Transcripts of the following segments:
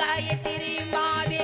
காயத்ரி மாதே.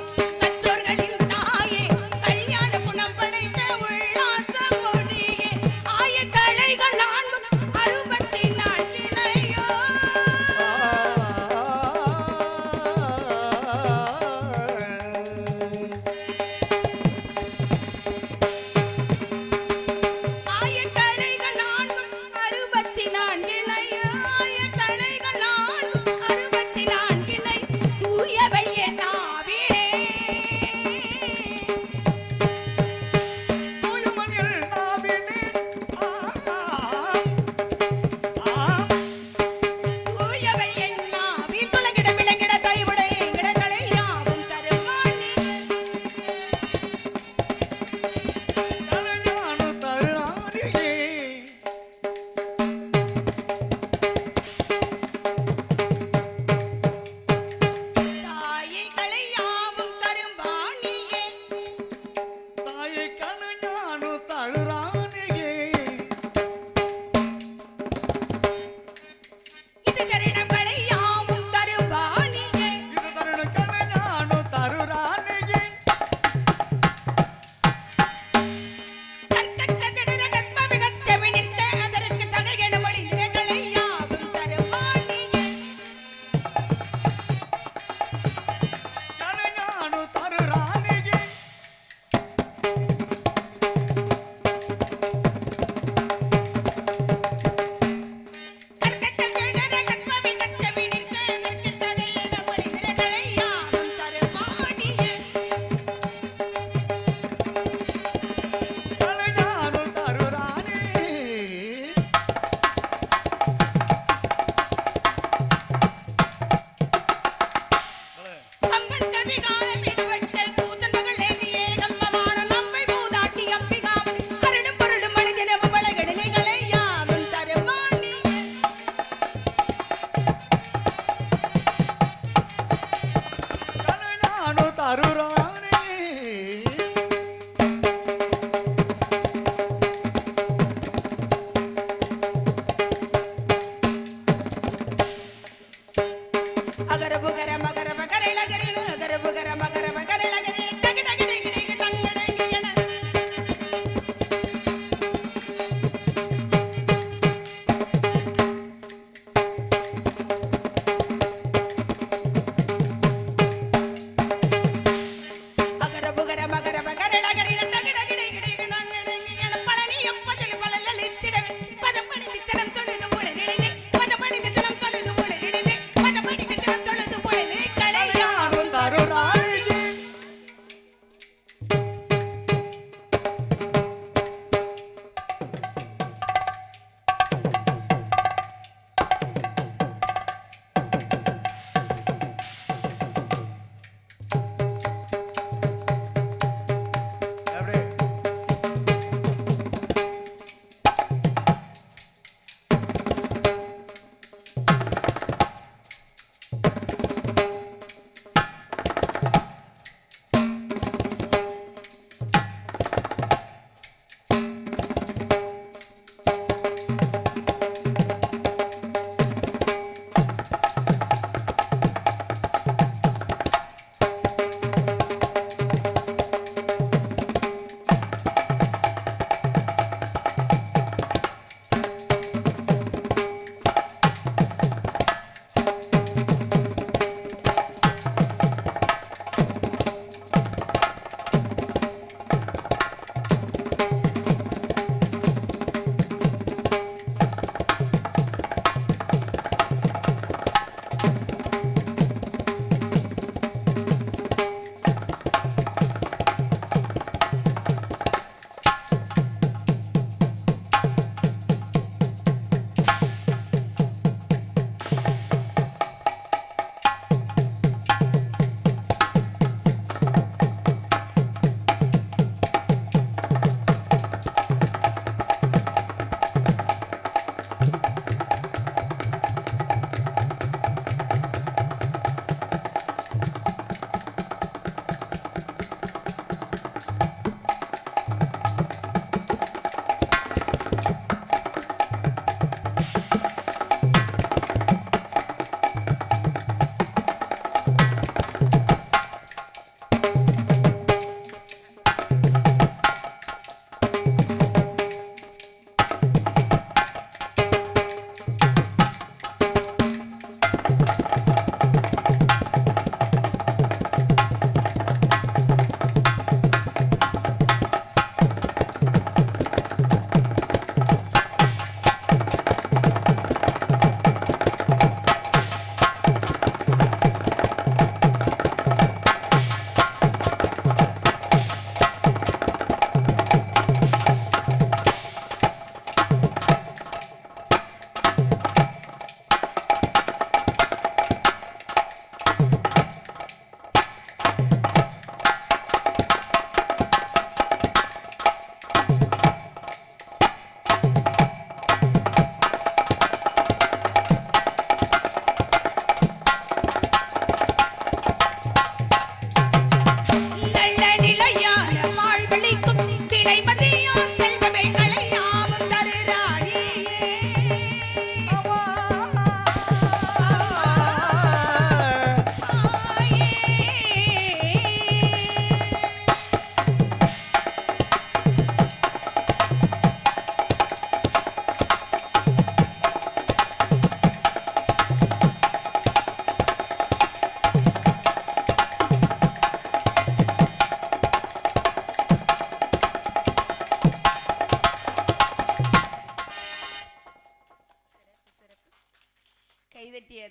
மகர புகர மகர மகர இளகரில் மகர புகர மகர மகர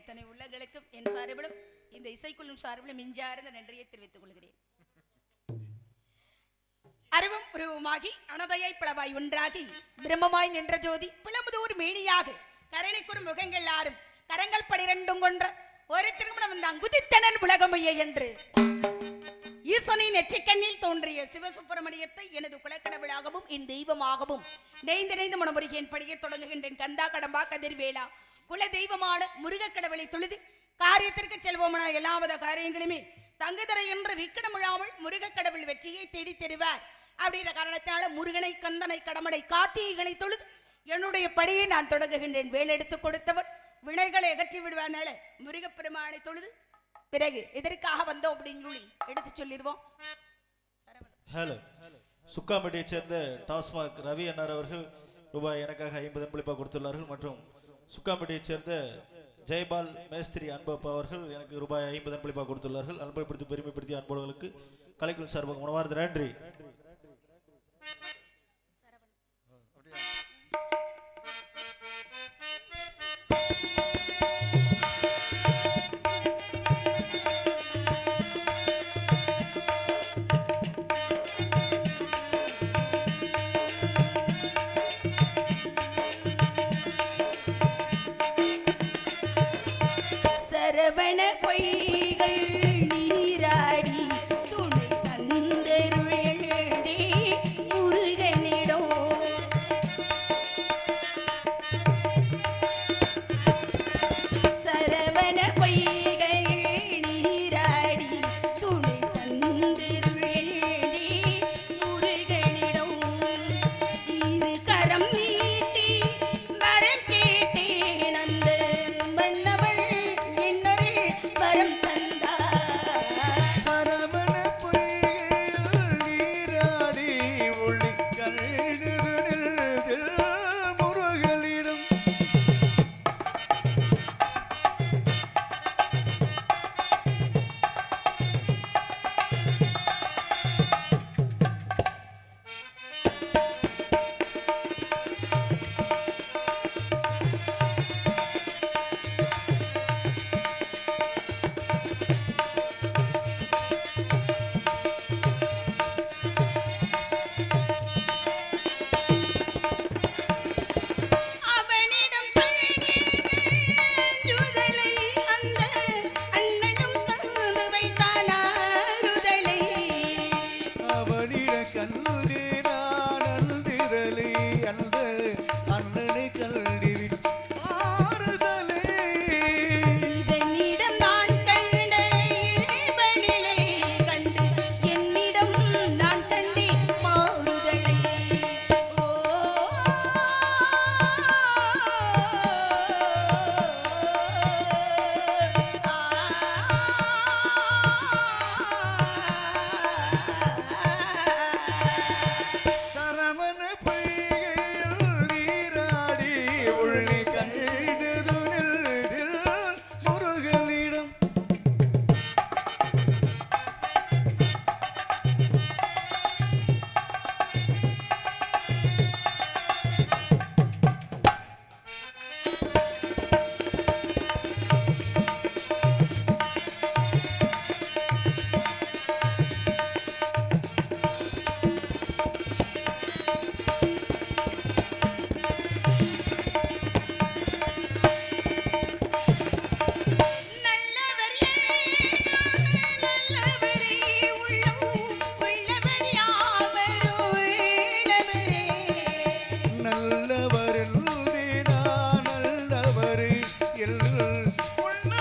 அத்தனை உள்ளங்களுக்கும் என் சார்பிலும் இந்த இசைக்குள்ளும் சார்பிலும் மிஞ்சார்ந்த நன்றியை தெரிவித்துக் கொள்கிறேன். அருவும் உருவமாகி அனதையை பிளவாய் ஒன்றாகி பிரம்மமாய் நின்ற ஜோதி பிளமுதூர் மேனியாக கரணைக்குறும் முகங்கள் ஆறும் கரங்கள் பனிரெண்டும் கொன்ற ஒரு திருமணம் தான் குதித்தனன் உலகமைய என்று. ஈசனின் நெற்றிக்கண்ணில் தோன்றிய சிவசுப்பிரமணியத்தை எனது குலக்கடவுளாகவும் என் தெய்வமாகவும் நெய்ந்திணைந்து மனமுருகேன் படியை தொடங்குகின்றேன். கந்தா கடம்பா கதிர்வேலா. குல தெய்வமான முருகக்கடவுளை தொழுது காரியத்திற்கு செல்வோம்னா எல்லாவித காரியங்களுமே தங்குதரை என்று விக்கடம் விழாமல் கடவுள் வெற்றியை தேடி தருவார். அப்படின்ற காரணத்தினால முருகனை கந்தனை கடமடை கார்த்திகைகளை தொழுது என்னுடைய பணியை நான் தொடங்குகின்றேன். வேலை எடுத்துக் கொடுத்தவர் வினைகளை அகற்றி விடுவானால முருகப்பெருமானை தொழுது பிறகு எதற்காக வந்தோம் அப்படின்னு சொல்லி எடுத்து சொல்லிடுவோம். ஹலோ. சுக்காம்பட்டியை சேர்ந்த டாஸ்மாக் ரவி அண்ணார் அவர்கள் ரூபாய் எனக்காக ஐம்பது அன்பளிப்பாக கொடுத்துள்ளார்கள் மற்றும் சுக்காம்பட்டியை சேர்ந்த ஜெயபால் மேஸ்திரி அன்பப்பா அவர்கள் எனக்கு ரூபாய் ஐம்பது அன்பளிப்பாக கொடுத்துள்ளார்கள். அன்பளிப்படுத்தி பெருமைப்படுத்திய அன்பர்களுக்கு கலைக்குள் சார்பாக உணவார்ந்த நன்றி. எல்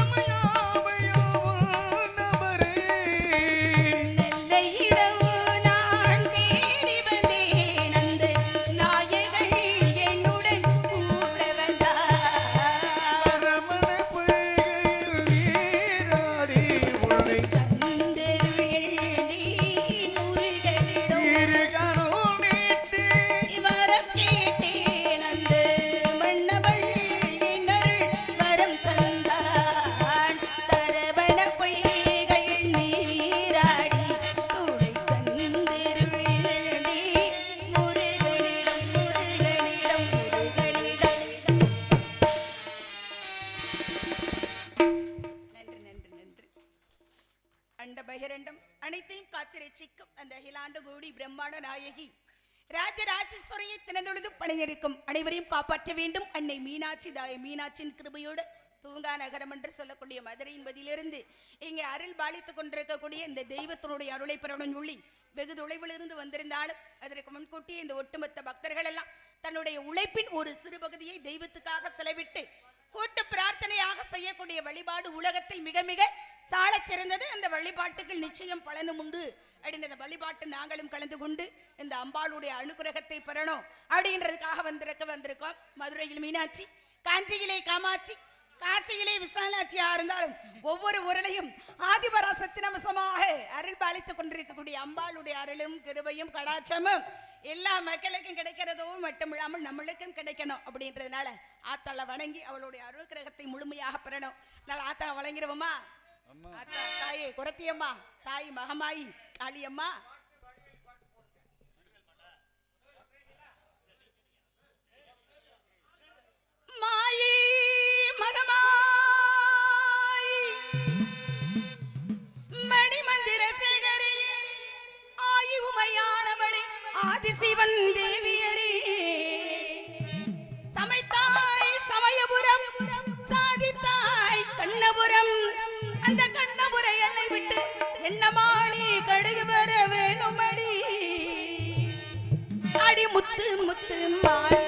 அனைத்தையும் காத்து ரசிக்கும் அந்த அகிலாண்டு கோடி பிரம்மாண்ட நாயகி. ராஜராஜேஸ்வரியை தினந்தொழுது பணியிருக்கும் அனைவரையும் காப்பாற்ற வேண்டும். அன்னை மீனாட்சி தாய மீனாட்சியின் கிருபையோடு தூங்கா நகரம் என்று சொல்லக்கூடிய மதுரை என்பதிலிருந்து இங்கே அருள் பாலித்துக் கொண்டிருக்கக்கூடிய இந்த தெய்வத்தினுடைய அருளை பெறணும் சொல்லி வெகு தொலைவிலிருந்து வந்திருந்தாலும் அதற்கு முன்கூட்டியே இந்த ஒட்டுமொத்த பக்தர்கள் எல்லாம் தன்னுடைய உழைப்பின் ஒரு சிறு பகுதியை தெய்வத்துக்காக செலவிட்டு கூட்டு பிரார்த்தனையாக செய்யக்கூடிய வழிபாடு உலகத்தில் மிக மிக சாலச் சிறந்தது. அந்த வழிபாட்டுக்கு நிச்சயம் பலனும் உண்டு. அப்படின்ற வழிபாட்டு நாங்களும் கலந்து கொண்டு இந்த அம்பாளுடைய அனுகிரகத்தை பெறணும். அப்படின்றதுக்காக வந்திருக்க வந்திருக்கோம். மதுரையில் மீனாட்சி காஞ்சியிலே காமாட்சி காசியிலே விசாலாட்சியா இருந்தாலும் ஒவ்வொரு உருளையும் ஆதிபராசத்தின் அம்சமாக அருள் பாலித்துக் கொண்டிருக்கக்கூடிய அம்பாளுடைய அருளும் கிருபையும் கடாட்சமும் எல்லா மக்களுக்கும் கிடைக்கிறதோ மட்டுமில்லாமல் நம்மளுக்கும் கிடைக்கணும் அப்படின்றதுனால ஆத்தாளை வணங்கி அவளுடைய அருள் கிரகத்தை முழுமையாக பெறணும். அதனால ஆத்தா வழங்கிடுவோமா? தாயே குரத்தியம்மா தாய் மகமாயி காளியம்மா. மாயி மகமாயி. மணிமந்திர சேகரியே ஆயுமையானவளே ஆதிசிவன் தேவியரே. சமைத்தாய் சமயபுரம் சாதித்தாய் கண்ணபுரம். அந்த கண்ணபுரை என்னை விட்டு என்னமாடி கடுகு பெற வேணுமடி? அடி முத்து முத்து மாறி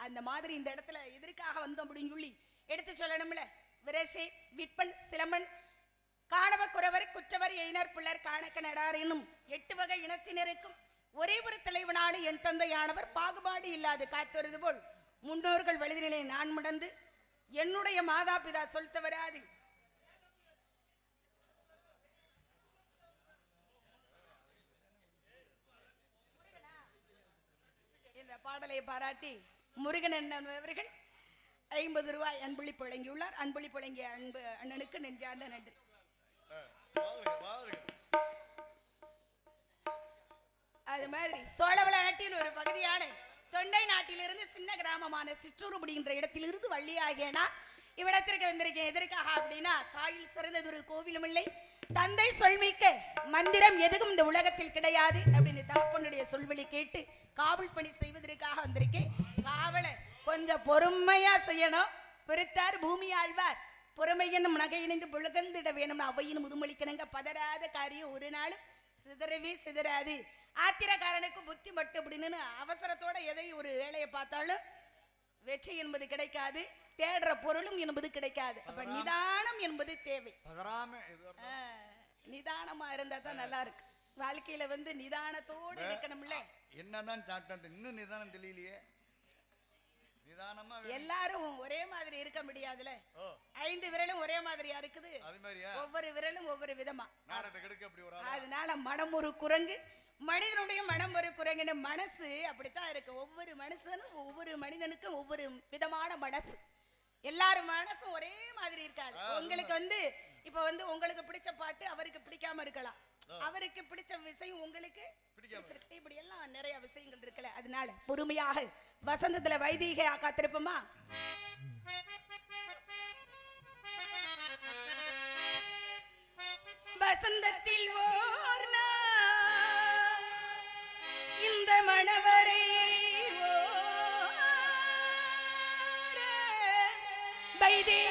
அந்த மாதிரி இந்த இடத்துல எதற்காக வந்தோம் அப்படின்னு சொல்லி எடுத்து சொல்லணும்ல. விரசே விற்பன் சிலம்பன் காணவ குறவர் குற்றவர் எயினர் பிள்ளர் காணக்க நடார் என்னும் எட்டு வகை இனத்தினருக்கும் ஒரே ஒரு தலைவனான என் தந்தையானவர் பாகுபாடு இல்லாது காத்துவது போல் முன்னோர்கள் வழிதிலே நான் மடந்து என்னுடைய மாதா பிதா சொல் தவறாது. இந்த பாடலை பாராட்டி முருகன் அண்ணன் அவர்கள் ஐம்பது ரூபாய் அன்பளிப்பு வழங்கியுள்ளார் அன்பளிப்பு வழங்கிய அன்பு அண்ணனுக்கு நெஞ்சார்ந்த நன்றி. அது மாதிரி சோழவள நாட்டின் ஒரு பகுதியான தொண்டை நாட்டிலிருந்து சின்ன கிராமமான சிற்றூர் அப்படிங்கிற இடத்திலிருந்து வள்ளியாகியனா இவ்விடத்திற்கு வந்திருக்கேன். எதற்காக அப்படின்னா தாயில் சிறந்தது ஒரு கோவிலும் இல்லை. தந்தை சொல்மிக்க மந்திரம் எதுவும் இந்த உலகத்தில் கிடையாது அப்படின்னு தகப்பனுடைய சொல்வழி கேட்டு காவல் பணி செய்வதற்காக வந்திருக்கேன். காவலை கொஞ்சம் பொறுமையா செய்யணும். பெருத்தார் பூமி ஆழ்வார். பொறுமையினும் நகையிணைந்து புலகழ்ந்திட வேணும் அவையினும் முதுமொழிக்கணுங்க. பதறாத காரியம் ஒரு நாளும் சிதறவே சிதறாது. ஆத்திரக்காரனுக்கு புத்தி மட்டும் அப்படின்னு அவசரத்தோட எதை ஒரு வேலையை பார்த்தாலும் வெற்றி என்பது கிடைக்காது. தேடுற பொருளும் என்பது கிடைக்காது. அப்ப நிதானம் என்பது தேவை. நிதானமா இருந்தா தான் நல்லா இருக்கு. வாழ்க்கையில வந்து நிதானத்தோடு இருக்கணும்ல. என்னதான் சாப்பிட்டேன் இன்னும் நிதானம் தெரியலையே நிதானமா. எல்லாரும் ஒரே மாதிரி இருக்க முடியாதுல? ஐந்து விரலும் ஒரே மாதிரியா இருக்குது? ஒவ்வொரு விரலும் ஒவ்வொரு விதமா? அதனால மனம் ஒரு குரங்கு. மனிதனுடைய மனம் ஒரு குரங்குன்னு மனசு அப்படித்தான் இருக்கு. ஒவ்வொரு மனுஷனும் ஒவ்வொரு மனிதனுக்கும் ஒவ்வொரு விதமான மனசு. எல்லாரும் மனசும் ஒரே மாதிரி இருக்காது. உங்களுக்கு வந்து இப்ப வந்து உங்களுக்கு பிடிச்ச பாட்டு அவருக்கு பிடிக்காம இருக்கலாம். அவருக்கு பிடிச்ச விஷயம் உங்களுக்கு. இப்படி எல்லாம் நிறைய விஷயங்கள் இருக்குல்ல. அதனால பொறுமையாக வசந்தத்துல வைதீக காத்திருப்போமா வசந்தத்தில் ஓர் இந்த மணவரை வைதே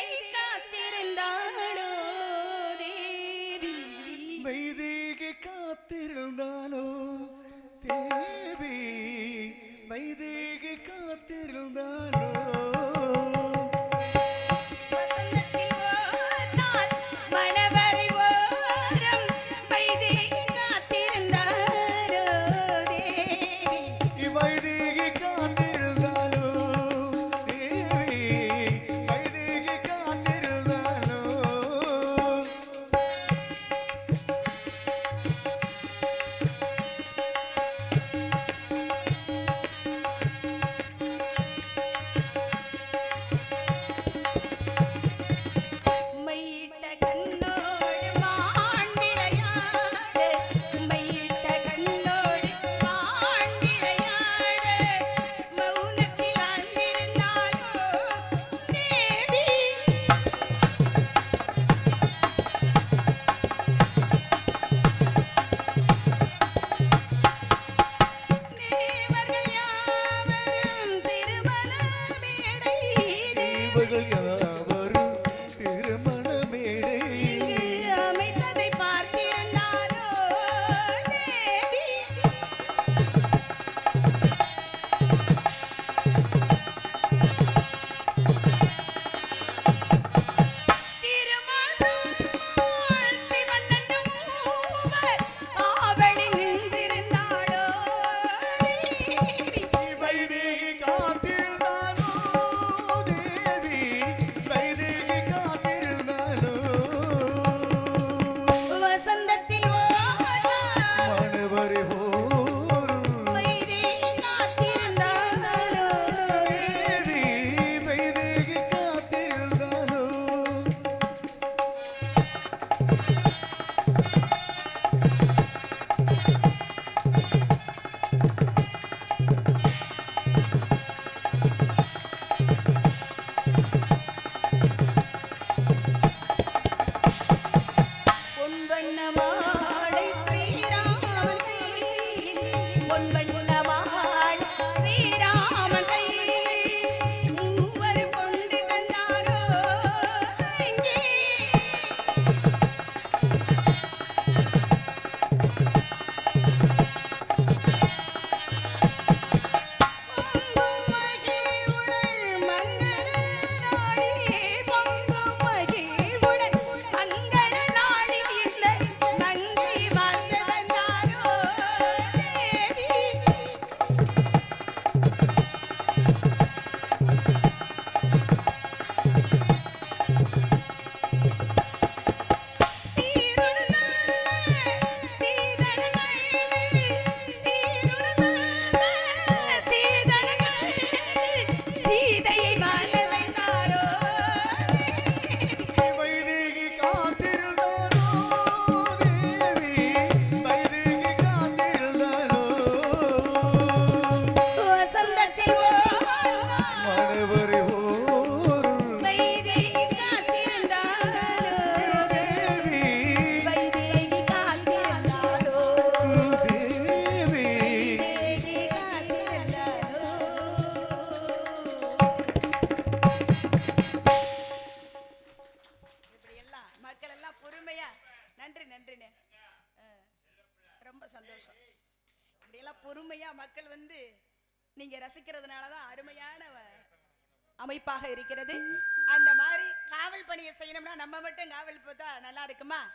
தெரியுமா?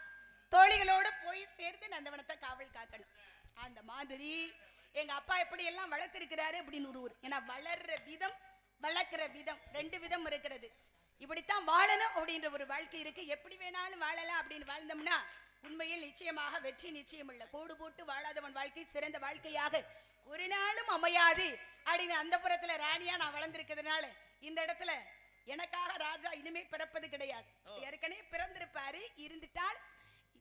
தோழிகளோடு போய் சேர்ந்து நந்தவனத்தை காவல் காக்கணும். அந்த மாதிரி எங்க அப்பா எப்படி எல்லாம் வளர்த்திருக்கிறாரு அப்படின்னு ஒரு ஊர். ஏன்னா வளர்ற விதம் வளர்க்குற விதம் ரெண்டு விதம் இருக்கிறது. இப்படித்தான் வாழணும் அப்படின்ற ஒரு வாழ்க்கை இருக்கு. எப்படி வேணாலும் வாழலாம் அப்படின்னு வாழ்ந்தோம்னா உண்மையில் நிச்சயமாக வெற்றி நிச்சயம் இல்லை. கோடு போட்டு வாழாதவன் வாழ்க்கை சிறந்த வாழ்க்கையாக. ஒரு நாளும் அமையாது. அப்படின்னு அந்த புறத்துல ராணியா நான் வளர்ந்துருக்கிறதுனால இந்த இடத்துல எனக்காக ராஜா இனிமே பிறப்பது கிடையாது. ஏற்கனவே பிறந்திருப்பாரு இருந்துட்டால்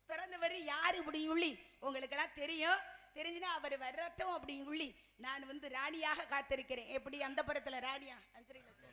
பிறந்தவர் யாரு அப்படின்னு சொல்லி உங்களுக்கு எல்லாம் தெரியும். தெரிஞ்சுனா அவர் வரட்டும் அப்படின்னு சொல்லி நான் வந்து ராணியாக காத்திருக்கிறேன். எப்படி அந்த புறத்துல ராணியா? அஞ்சரையில் வச்சு.